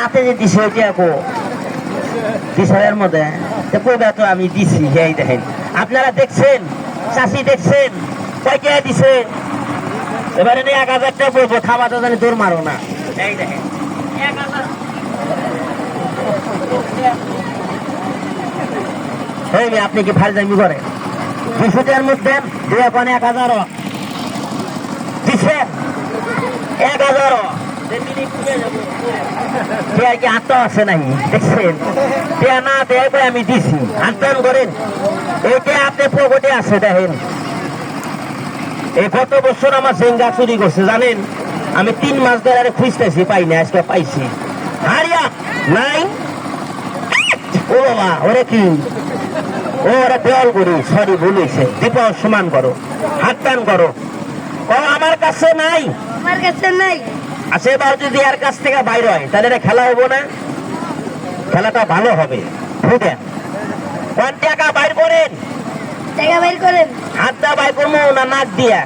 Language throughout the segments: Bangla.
হাতে যে দিছে ওই টাকা দিশারের মধ্যে কবে তো আমি দিছি এই দেখেন। আপনারা দেখছেন? চাষি দেখছেন? দিছে? এবারে এক হাজার বলব তো জানি দৌড় মারো না। এই দেখেন। আপনি কি ফারজামি করেন দুশো টাকার মধ্যে দুই এক হাজারও এক হাজারও কি আছে নাই দেখছেন? না করে আমি দিছি। করেন। আপনি আছে, দেখেন। এই গত বছর আমার জেঙ্গা চুরি করছে, জানেন? আমি তিন মাস ধরে খুঁজতেছি, পাই না আজকে পাইছি। হারিয়া! নাই? ও বাবা, ওরে কি? ও, ওরা দেওয়াল করি সরি ভুল হয়েছে সমান করো। হাত টান করো। ও, আমার কাছে নাই। আমার কাছে নাই। আচ্ছা এবার যদি আর কাছ থেকে বাইরে হয় তাহলে এটা খেলা হব না। খেলাটা ভালো হবে। ফুটেন কোন টাকা বাইর করেন? টাকা বের করেন। হাত দা বাইর করব না নাক দিয়া?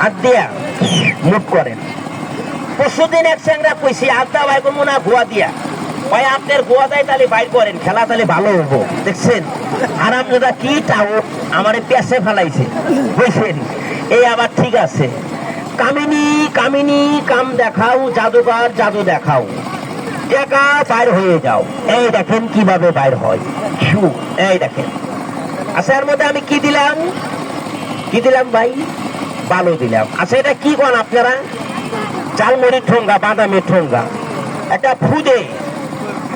হাত দিয়া? মুখ করেন। পরশুদিন এক স্যাংরা কইছি হাত দা বাইর করব না গোয়া দিয়া। ভাই আপনার গোয়া দেয় তাহলে বাইর করেন খেলা তাহলে ভালো হব। দেখছেন? আর আপনারা কি টাও আমার পেছে ফেলাইছে। বুঝছেন এই আবার ঠিক আছে। কামিনী কামিনী কাম দেখাও জাদুকর জাদু দেখাও। একা বাইর হয়ে যাও। এই দেখেন কীভাবে বাইর হয়। ছু, এই দেখেন। আচ্ছা এর মধ্যে আমি কি দিলাম? কি দিলাম ভাই? বালু দিলাম। আচ্ছা এটা কি কন আপনারা? চালমুড়ির ঠোঙ্গা বাদামের ঠোঙ্গা। একটা ফু দে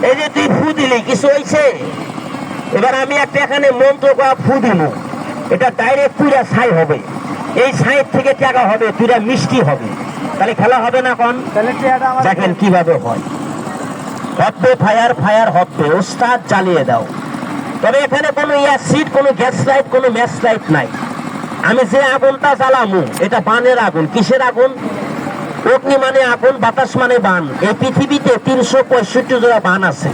এই যে তুই ফু দিলি কিছু হয়েছে এবার আমি একটা এখানে মন্ত্র করা ফু দিব এটা ডাইরেক্ট পুরা ছাই হবে। এই ছাইয়ের থেকে টাকা হবে তুইরা মিষ্টি হবে। তাহলে খেলা হবে না কন? দেখেন কীভাবে হয়। হবে ফায়ার ফায়ার হবে ওস্তাদ জ্বালিয়ে দাও। তবে এখানে কোনো ইয়াসিড কোনো গ্যাস লাইট কোনো ম্যাচ লাইট নাই। আমি যে আগুনটা জ্বালামু এটা বানের আগুন। কিসের আগুন? অগ্নি মানে আগুন বাতাস মানে বান। এই পৃথিবীতে তিনশো পঁয়ষট্টি জোড়া বান আছে।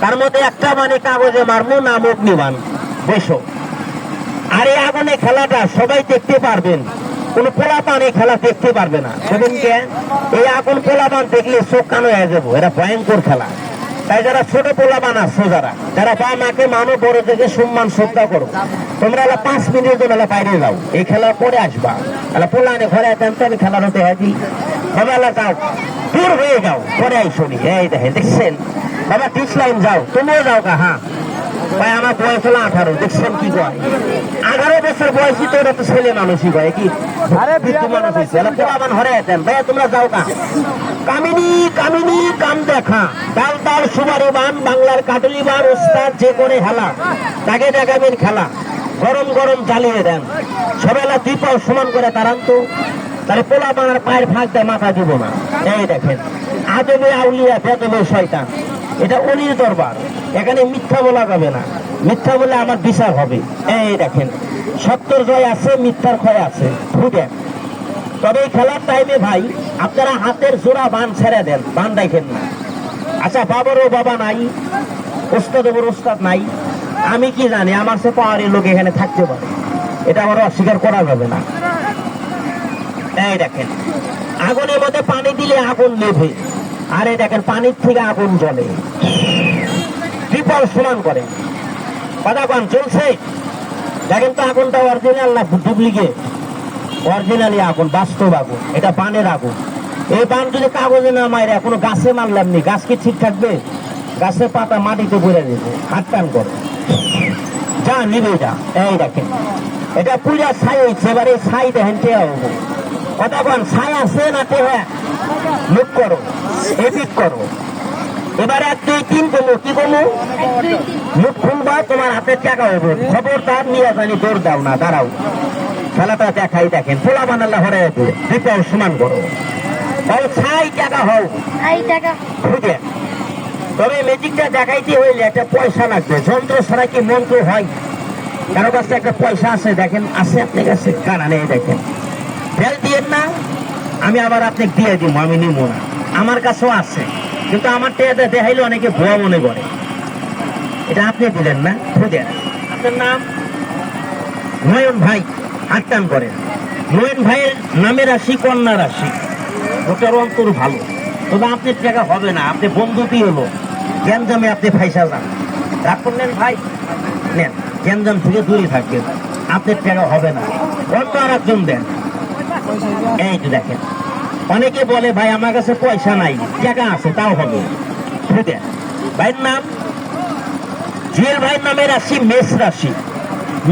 তার মধ্যে একটা মানে কাগজে মারমু নাম অগ্নিবান। বেশো আর এই আগুনে খেলাটা সবাই দেখতে পারবেন। কোন পোলাপান এই খেলা দেখতে পারবে না। সেদিনকে এই আগুন পোলাপান দেখলে চোখ কানো হয়ে যাব। এটা ভয়ঙ্কর খেলা। তাই যারা ছোট পোলাপান আসছো যারা যারা বা মাকে মানো, বড় থেকে সম্মান, শ্রদ্ধা করো। তোমরা এলা পাঁচ মিনিটের জন্য এলা বাইরে যাও। এই খেলা পরে আসবা। এলা পোলানে ঘরে আসেন তো, আমি খেলার হতে হাজি বাবা, এলা যাও। দূর হয়ে যাও। পরে আইসো এই দেখেন, দেখছেন? বাবা টিচ লাইন যাও। তুমিও যাও কা হ্যাঁ। ভাই আমার বয়স হলো আঠারো দেখছেন কি কয়? আঠারো বছর বয়সী তো তো ছেলে মানুষই কয় কি? বৃদ্ধ মানুষ হয়েছে। পোলাবান হরে ভাইয়া তোমরা যাও কা। কামিনী কামিনী কাম দেখা। ডাল ডাল সুবারি বান বাংলার কাটলি বান ওস্তাদ যে করে হেলা তাকে দেখাবেন খেলা। গরম গরম জ্বালিয়ে দেন। সবেলা দুই পাও সমান করে তারান তো। তাহলে পোলা বানার পায়ের ফাঁক দেয় মাথা দিব না। এই দেখেন আদবে আউলিয়া বেদবে শয়তান। এটা অলির দরবার। এখানে মিথ্যা বলা যাবে না। মিথ্যা বলে আমার বিচার হবে। এই দেখেন, সত্তর জয় আছে, মিথ্যার ক্ষয় আছে। ফুটেন তবে এই খেলার টাইমে ভাই, আপনারা হাতের জোড়া বান ছেড়ে দেন, বান দেখেন না। আচ্ছা বাবারও বাবা নাই ওস্তাদ ওস্তাদ নাই। আমি কি জানি, আমার সে পাওয়ারের লোক এখানে থাকতে পারে। এটা আমার অস্বীকার করা যাবে না। এই দেখেন, আগুনের মধ্যে পানি দিলে আগুন নেভে আর দেখেন, পানির থেকে আগুন জ্বলে। বিপল সমান করে। পাদাপান চলছে? দেখেন তো আগুনটা অরিজিনাল না ডুপ্লিকেট অরিজিনালি আগুন, বাস্তব আগুন। এটা বানের আগুন। এই বান যদি কাগজে না মারে কোনো গাছে মারলাম নি, গাছ কি ঠিক থাকবে? গাছের পাতা মাটিতে পড়ে দেবে হাত টান করে। যা নিবে যা। এই দেখেন, এটা পূজা ছাই হয়েছে এবার এই ছাই দেখেন টেয়া কথা ছাই আছে না টেহা মুখ করো এপিক করো। এবার এক দুই তিন কমু কি কমু মুখ খুলবা তোমার হাতে টাকা হব। খবরদার নিয়ে জানি দৌড় দাও না দাঁড়াও। খেলাটা দেখাই দেখেন। পোলা বানাল্লা হরে বিপল সমান করো। ছাই টাকা হও। টাকা। খুঁজে। তবে ম্যাজিকটা দেখাইতে হইলে একটা পয়সা লাগবে। যন্ত্র ছাড়া কি মন্ত্র হয়? কারও কাছে একটা পয়সা আছে দেখেন আছে আপনার কাছে? কানা নেই দেখেন। ফেল না, আমি আবার আপনাকে দিয়ে দিব, আমি নিব না। আমার কাছেও আছে, কিন্তু আমার টেয়াটা দেখাইলে অনেকে ভুয়া মনে করে। এটা আপনি দিলেন না খুঁজে আপনার নাম? নয়ন ভাই হাটটান করেন। নয়ন ভাইয়ের নামে রাশি, কন্যা রাশি। ওটার অন্তর ভালো। তবে আপনার টাকা হবে না, আপনি বন্ধুটি হলো। গ্যাঞ্জামে আপনি ফাইসা যান। রাগ করলেন ভাই? নেন, গ্যাঞ্জাম থেকে দূরে থাকবেন। আপনার টাকা হবে না। অন্য আর একজন দেন। এই দেখেন, অনেকে বলে, ভাই, আমার কাছে পয়সা নাই, টাকা আছে, তাও হবে। ভাইয়ের নাম? জুয়েল ভাইয়ের নামে রাশি, মেষ রাশি।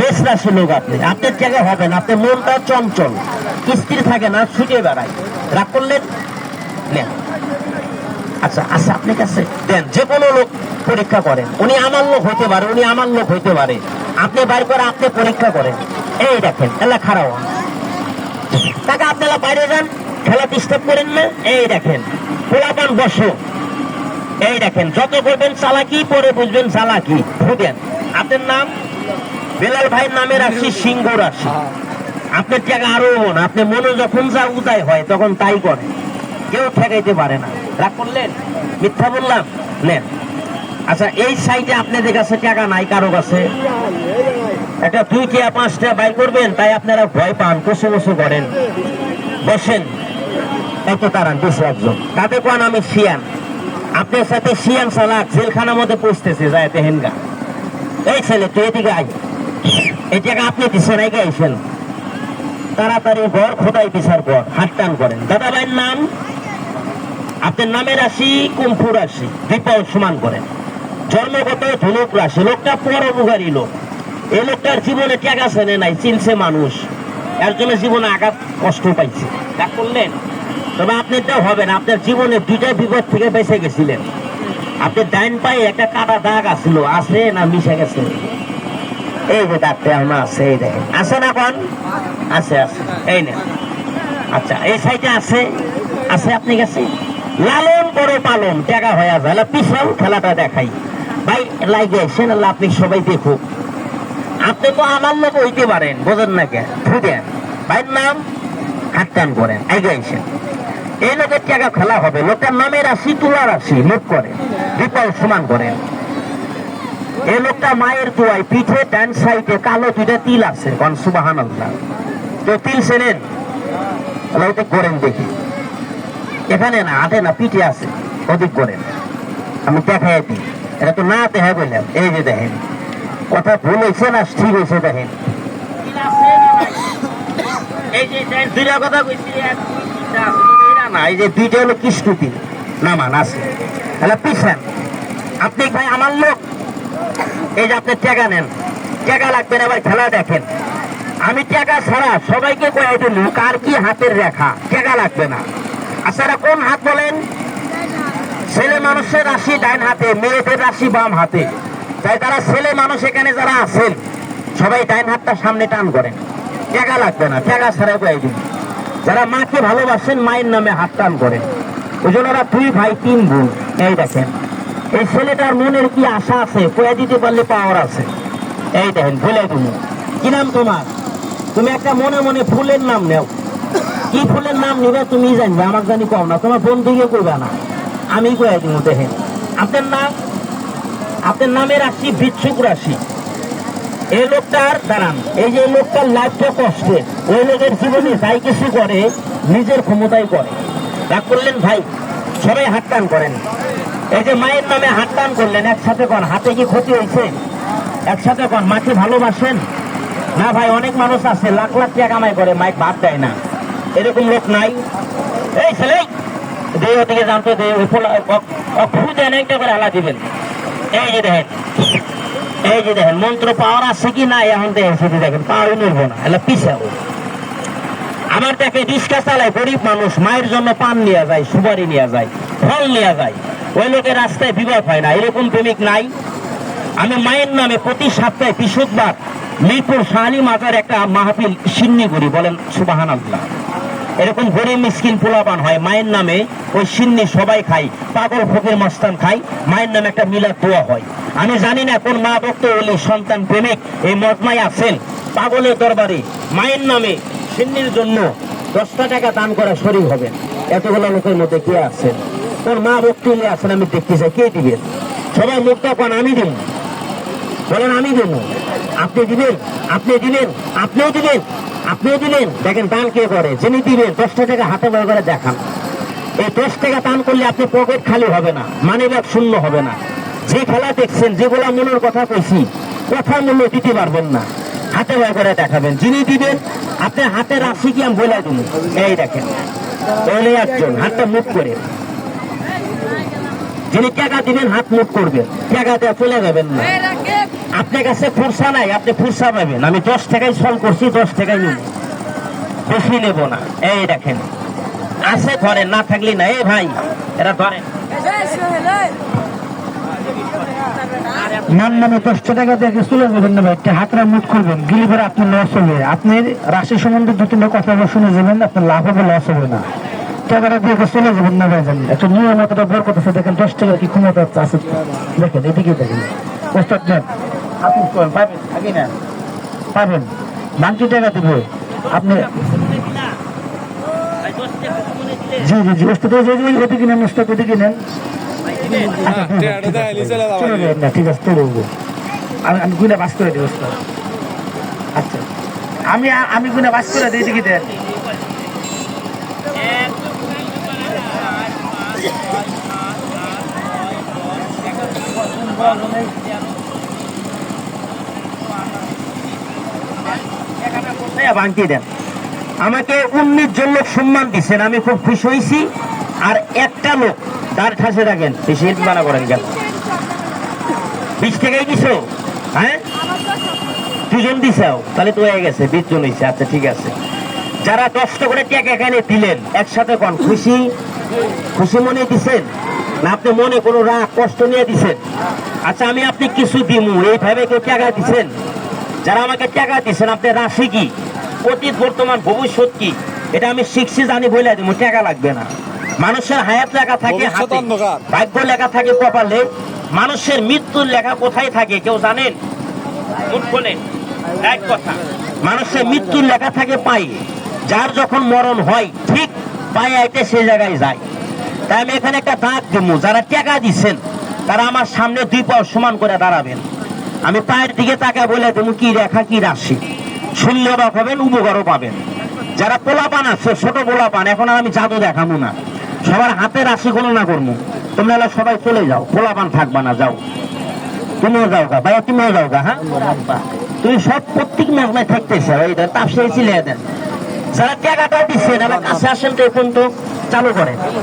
মেষ রাশি লোক আপনি। আপনার টাকা হবে না, আপনার মনটা চঞ্চল। স্থির থাকে না, ছুটে বেড়ায়। রাগ করলেন? আচ্ছা আচ্ছা আপনার কাছে দেন, যে কোনো লোক পরীক্ষা করেন। উনি আমার লোক হইতে পারে, উনি আমার লোক হইতে পারে। আপনি বাইর করে আপনি পরীক্ষা করেন। এই দেখেন এলা খারাপ টাকা আপনারা বাইরে যান। খেলা ডিস্টার্ব করেন না। এই দেখেন, পোলাপান বসো। এই দেখেন, যত করবেন চালাকি, পরে বুঝবেন চালাকি। বুঝেন? আপনার নাম? বেলাল ভাইয়ের নামে রাশি সিংহ রাশি। আপনার জায়গা আরও মন আপনি মনে যখন যা উদয় হয়, তখন তাই করে কেউ ঠেকাইতে পারে না। রাগ করলেন? মিথ্যা বললাম? নেন। আচ্ছা এই সাইডে আপনাদের কাছে টাকা নাই, কারও কাছে? একটা দুই টিয়া পাঁচটা বাই করবেন, তাই আপনারা ভয় পান কষে কষে করেন। বসেন এত তারান বেশি একজন। তাতে কোন আমি শিয়ান? আপনার সাথে শিয়ান সালাক জেলখানার মধ্যে পৌঁছতেছে, যায় তেহেনগা এই ছেলে, তুই এদিকে আই জায়গা আপনি দিচ্ছেন এগে আইসেন তাড়াতাড়ি ঘর খোদাই বিচার পর হাত টান করেন। দাদা ভাইয়ের নাম? আপনার নামের রাশি, কুম্ফু রাশি। বিপল সমান করেন জন্মগত ধনুক রাশি। লোকটা পরোপকারী লোক। এই লোকটার জীবনে নাই, চিনছে মানুষ। এর জন্য জীবনে আঘাত কষ্ট পাইছে। তা করলেন। তবে আপনারটাও হবে না আপনার জীবনে দুইটা বিপদ থেকে বেঁচে গেছিলেন। আপনার ডাইন পায়ে একটা কাটা দাগ আসলো আছে না মিশে গেছে? এই যে ডাক্তার আমার আছে, এই দেখেন। আছে না কোন আছে আছে। এই না আচ্ছা এই সাইডে আছে? আছে, আপনি কাছে লালন করো পালন টাকা হয়ে যায়। পিছাও খেলাটা দেখাই। ভাই এসেন আল্লাহ আপনি সবাই দেখুক। আপনি তো আমার লোক হইতে পারেন, বোঝেন না কে? ফুদেন ভাইয়ের নাম হাটটান করেন, আগে এসেন এই লোকের টাকা খেলা হবে, লোকের নামে রাশি, তুলা রাশি মুখ করে বিপল সমান করেন। এই লোকটা মায়ের দোয়াই পিঠে ডান সাইডে কালো দুইটা তিল আছে, কন সুবাহান তো তিল সেনেন? ওটা করেন দেখি। এখানে না, হাতে না, পিঠে আছে, ওদিক করেন। আমি দেখাই দিই। এটা তো না দেখা বললাম, এই যে দেখেন। কথা ভুল হয়েছে না হয়েছে দেখেন। এই যে দুইটা না হলো নামান আছে। তাহলে পিছান। আপনি ভাই আমার লোক। এই যে আপনি নেন। আবার খেলা দেখেন। আমি টাকা ছাড়া সবাইকে কয়ে দিল কার কি হাতের রেখা? টাকা লাগবে না। আচ্ছা কোন হাত বলেন? ছেলে মানুষের রাশি ডাইন হাতে, মেয়েদের রাশি বাম হাতে। তাই তারা ছেলে মানুষ, এখানে যারা আছেন, সবাই ডাইন হাতটা সামনে টান করেন টাকা লাগবে না টাকা ছাড়া কয়ে দিন। যারা মাকে ভালোবাসেন, মায়ের নামে হাত টান করেন ওই জন্য ওরা দুই ভাই, তিন বোন। এই দেখেন, এই ছেলেটার মনের কি আশা আছে? কয়ে দিতে পারলে পাওয়ার আছে। এই দেখেন বলে তুমি কি নাম তোমার? তুমি একটা মনে মনে ফুলের নাম নেও। কি ফুলের নাম নিবে তুমি জানবে আমার জানি কম না। তোমার বন্ধুকে করবে না। আমি কয়ে দিব দেখেন। আপনার নাম? আপনার নামে রাখছি বিচ্ছুক রাশি। এই লোকটার, দাঁড়ান, এই যে লোকটার লাইফটা কষ্টে, ওই লোকের জীবনে যাই কিছু করে, নিজের ক্ষমতায় করে রাগ করলেন, ভাই, সবাই হাত টান করেন। এই যে মায়ের নামে হাত টান করলেন, একসাথে কন, হাতে কি ক্ষতি হয়েছে? একসাথে কন মাকে ভালোবাসেন? না ভাই, অনেক মানুষ আছে, লাখ লাখ টাকা কামাই করে মাইক বাদ দেয় না। এরকম লোক নাই। এই ছেলে, দেহ থেকে জানতো, দেহ ফু দেন, একটা করে হালা দিবেন। দেখেন দেখেন মন্ত্র পাওয়ার আছে কি এখন দেখেন দেখেন না দেখে চালায় গরিব মানুষ মায়ের জন্য পান নিয়ে যায় সুপারি নিয়ে যায় ফল নিয়ে যায় ওই লোকের রাস্তায় বিবাদ হয় না এরকম প্রেমিক নাই আমি মায়ের নামে প্রতি সপ্তাহে বিশুদ্ধবার মিরপুর শাহালি মাজার একটা মাহফিল সিন্নি করি বলেন সুবাহান আল্লাহ এরকম গরিব মিসকিন পোলাপান হয়, মায়ের নামে ওই সিন্নি সবাই খাই পাগল ফকির মস্তান খাই মায়ের নামে একটা মিলাদ দোয়া হয়। আমি জানি না কোন মা ভক্ত হলে সন্তান প্রেমিক, এই মজমায় আছেন পাগলের দরবারে। মায়ের নামে সিন্নির জন্য দশটা টাকা দান করা শরীর হবে। এতগুলো লোকের মধ্যে কে আছেন কোন মা ভক্তি হলে আছেন আমি দেখতে চাই, কে দিবেন সবাই মুখটা কোন আমি দিব। বলেন, আমি দেব। আপনি দিবেন, আপনি দিলেন আপনিও দিলেন আপনিও দিলেন দেখেন দান কে করে? যিনি দিবেন দশটা টাকা হাতে বড় করে দেখান। এই দশ টাকা দান করলে আপনি পকেট খালি হবে না মানি ব্যাগ শূন্য হবে না। যে খেলা দেখছেন যেগুলা মনের কথা কইছি, কথা মূল্য দিতে পারবেন না। হাতে ভয় করে দেখাবেন। যিনি দিবেন, আপনি হাতে রাশি কি আমি বলে দিন এই দেখেন তাহলে একজন, হাতটা মুখ করে। যিনি টাকা দিবেন, হাত মুখ করবেন। টাকা দেওয়া চলে যাবেন না। আপনার কাছে ফুরসা নাই আপনি ফুরসা পাবেন। আমি দশ টাকায় সল করছি দশ টাকায় নিব। বেশি নেব না। এই দেখেন। আছে ধরেন না থাকলে না। এ ভাই এরা ধরেন। নাম নামে দশটা টাকা দিয়ে চলে যাবেন না ভাই। একটা হাতরা মুট করবেন। গিলি পরে আপনার লস হবে। আপনি রাশি সম্বন্ধে দু তিনটা কথা শুনে যাবেন আপনার লাভ হবে লস হবে না। টাকাটা দিয়ে চলে যাবেন না ভাই জানেন একটা নিয়ম মতটা বড় কথা আছে, দেখেন দশ টাকা কি ক্ষমতা আছে? দেখেন এদিকে দেখেন। ওস্তাদ আপনি পাবেন আগে নেন। পাবেন বাংটি টাকা দেবে। আপনি জি জি জি ওস্তাদ ওই- ওই- ওই- ওদিকে নেন ওস্তাদ ওদিকে নেন আচ্ছা, আছে, চলে যাবেন না ঠিক আছে তো আমি আমি গুনে বাস করে দিই আচ্ছা। আমি আমি গুনে বাস করে দিই দিকে দেন। টাকা ভাঙতি দেন। আমাকে উনিশ জন লোক সম্মান দিচ্ছেন আমি খুব খুশি হয়েছি আর একটা লোক, তার ঠাসে রাখেন বেশি মানা করেন কেন? বিশ টাকাই দিছো? হ্যাঁ? দুজন দিছাও, তাহলে তো হয়ে গেছে, বিশ জন হয়েছে আচ্ছা ঠিক আছে। যারা কষ্ট করে টাকা এখানে দিলেন, একসাথে কন, খুশি? খুশি মনে দিছেন? না, আপনি মনে কোনো রাগ, কষ্ট নিয়ে দিছেন? আচ্ছা আমি আপনি কিছু দিমু এইভাবে কেউ টাকা দিছেন? যারা আমাকে টাকা দিচ্ছেন আপনার রাশি কি? অতীত বর্তমান ভবিষ্যৎ কি? এটা আমি শিখছি জানি বলে দিব টাকা লাগবে না। মানুষের হায়াত লেখা থাকে হাতে। ভাগ্য লেখা থাকে কপালে। মানুষের মৃত্যুর লেখা কোথায় থাকে কেউ জানেন? এক কথা। মানুষের মৃত্যুর লেখা থাকে পাই যার যখন মরণ হয় ঠিক পায়ে আইতে সেই জায়গায় যায়। তাই আমি এখানে একটা দাঁত দিব। যারা টাকা দিচ্ছেন তারা আমার সামনে দুই পাও সমান করে দাঁড়াবেন। আমি পায়ের দিকে তাকা বলে, তুমি কি রেখা, কি রাশি? শূন্য পাবেন উপকারও পাবেন। যারা পোলাপান আছে, ছোট পোলাপান, এখন আর আমি জাদু দেখাবো না। সবার হাতে রাশি গণনা করব। তোমরা সবাই চলে যাও। পোলাপান থাকবা না, যাও। তুমিও যাও গা, ভাইয়া, তুমিও যাও গা হ্যাঁ? তুমি সব প্রত্যেক মেঘনায় থাকতেছ এইটা তাপ সেই দেন। যারা টাকাটা দিচ্ছেন আমার কাছে আসেন তো এখন তো চালু করেন